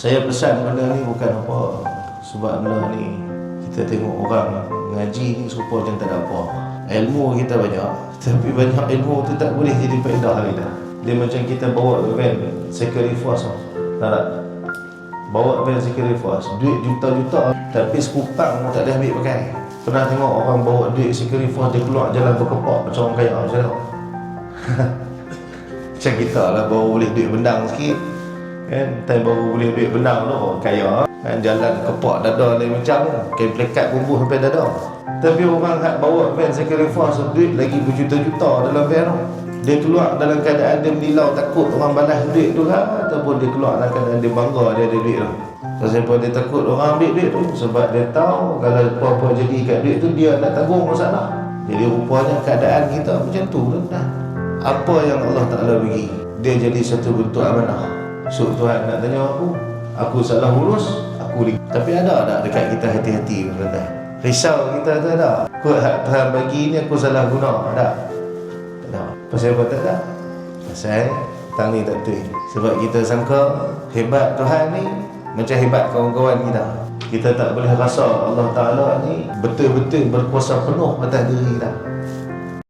Saya pesan benda ni bukan apa Sebab benda ni Kita tengok orang ngaji ni serupa macam tak ada apa. Ilmu kita banyak Tapi banyak ilmu tu tak boleh jadi faedah kita Dia macam kita bawa van Sacrifice tau Tak tak? Bawa van sacrifice Duit juta-juta Tapi sekupang pun tak ada ambil pakai. Pernah tengok orang bawa duit sacrifice Dia keluar jalan berkepak Macam orang kaya macam tu Macam kita lah bawa boleh duit bendang sikit kan? Time baru boleh duit benang tu kaya. Kan? Jalan kepak dada lain macam kain plekat bumbu sampai dada. Tapi orang hak bawa van sacrifice duit lagi berjuta-juta dalam van tu. Dia keluar dalam keadaan dia menilau takut orang balas duit tu lah ataupun dia keluar dalam keadaan dia bangga dia ada duit tu. Sebab dia takut orang ambil duit tu? Sebab dia tahu kalau apa-apa jadi kat duit tu Dia nak tanggung masalah. Jadi rupanya keadaan kita macam tu kan Apa yang Allah Ta'ala bagi Dia jadi satu bentuk amanah So Tuhan nak tanya aku Aku salah urus Aku Tapi ada tak dekat kita hati-hati tuan Risau kita tu ada. Aku hak Tuhan bagi ni aku salah guna. Ada. Ada. Pasal apa tak ada? Pasal Tang ni tak betul. Sebab kita sangka Hebat Tuhan ni Macam hebat kawan-kawan kita. Kita tak boleh rasa Allah Ta'ala ni Betul-betul berkuasa penuh atas diri kita